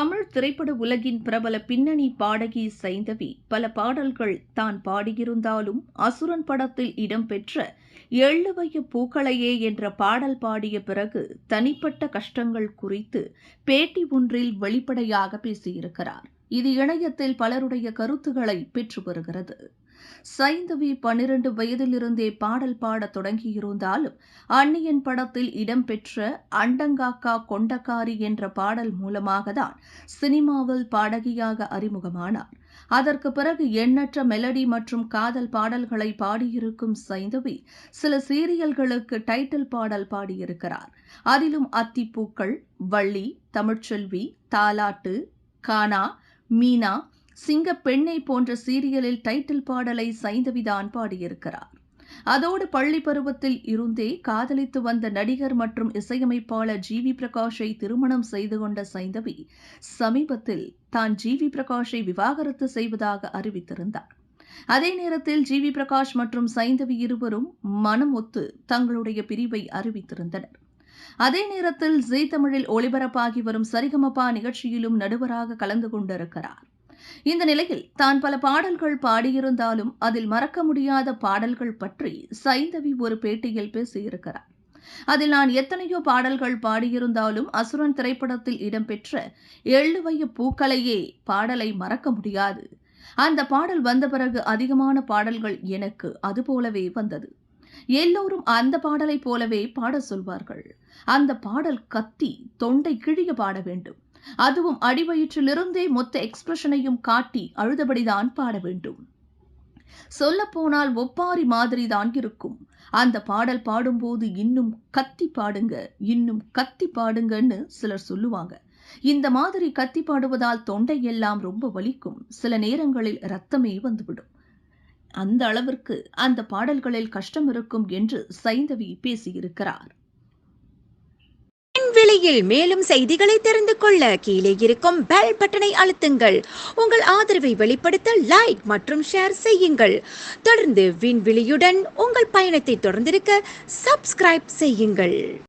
தமிழ் திரைப்பட உலகின் பிரபல பின்னணி பாடகி சைந்தவி. பல பாடல்கள் தான் பாடியிருந்தாலும் அசுரன் படத்தில் இடம்பெற்ற எள்ளுவைய பூக்களையே என்ற பாடல் பாடிய பிறகு தனிப்பட்ட கஷ்டங்கள் குறித்து பேட்டி ஒன்றில் வெளிப்படையாக பேசியிருக்கிறார். இது இணையத்தில் பலருடைய கருத்துக்களை பெற்று வருகிறது சைந்தவி பன்னிரண்டு வயதிலிருந்தே பாடல் பாடத் தொடங்கியிருந்தாலும் அன்னியன் படத்தில் இடம்பெற்ற அண்டங்காக்கா கொண்டக்காரி என்ற பாடல் மூலமாக தான் சினிமாவில் பாடகியாக அறிமுகமானார். அதற்கு பிறகு எண்ணற்ற மெலடி மற்றும் காதல் பாடல்களை பாடியிருக்கும் சைந்தவி சில சீரியல்களுக்கு டைட்டில் பாடல் பாடியிருக்கிறார். அதிலும் அத்திப்பூக்கள் வள்ளி தமிழ்ச்செல்வி தாலாட்டு கானா மீனா சிங்க பெண்ணை போன்ற சீரியலில் டைட்டில் பாடலை சைந்தவிதான் பாடியிருக்கிறார். அதோடு பள்ளி பருவத்தில் இருந்தே காதலித்து வந்த நடிகர் மற்றும் இசையமைப்பாளர் ஜி வி பிரகாஷை திருமணம் செய்து கொண்ட சைந்தவி சமீபத்தில் தான் ஜி வி பிரகாஷை விவாகரத்து செய்வதாக அறிவித்திருந்தார். அதே நேரத்தில் ஜி வி பிரகாஷ் மற்றும் சைந்தவி இருவரும் மனம் ஒத்து தங்களுடைய பிரிவை அறிவித்திருந்தனர். அதே நேரத்தில் ஜீ தமிழில் ஒளிபரப்பாகி வரும் சரிகமபா நிகழ்ச்சியிலும் நடுவராக கலந்து கொண்டிருக்கிறார். இந்த நிலையில் தான் பல பாடல்கள் பாடியிருந்தாலும் அதில் மறக்க முடியாத பாடல்கள் பற்றி சைந்தவி ஒரு பேட்டியில் பேசியிருக்கிறார். அதில் நான் எத்தனையோ பாடல்கள் பாடியிருந்தாலும் அசுரன் திரைப்படத்தில் இடம்பெற்ற எள்ளுவைய பூக்களையே பாடலை மறக்க முடியாது. அந்த பாடல் வந்த பிறகு அதிகமான பாடல்கள் எனக்கு அதுபோலவே வந்தது. எல்லோரும் அந்த பாடலை போலவே பாட சொல்வார்கள். அந்த பாடல் கத்தி தொண்டை கிழிய பாட வேண்டும். அதுவும் அடிவயிற்றிலிருந்தே மொத்த எக்ஸ்பிரஷனையும் காட்டி அழுதபடிதான் பாட வேண்டும். சொல்லப்போனால் ஒப்பாரி மாதிரி தான் இருக்கும். அந்த பாடல் பாடும்போது இன்னும் கத்தி பாடுங்க இன்னும் கத்தி பாடுங்கன்னு சிலர் சொல்லுவாங்க. இந்த மாதிரி கத்தி பாடுவதால் தொண்டை எல்லாம் ரொம்ப வலிக்கும். சில நேரங்களில் ரத்தமே வந்துவிடும். அந்த அளவிற்கு அந்த பாடல்களில் கஷ்டம் இருக்கும் என்று சைந்தவி பேசியிருக்கிறார். விலையில் மேலும் செய்திகளை தெரிந்து கொள்ள கீழே இருக்கும் பெல் பட்டனை அழுத்துங்கள். உங்கள் ஆதரவை வெளிப்படுத்த லைக் மற்றும் ஷேர் செய்யுங்கள். தொடர்ந்து விண்வெளியுடன் உங்கள் பயணத்தை தொடர்ந்திருக்க சப்ஸ்கிரைப் செய்யுங்கள்.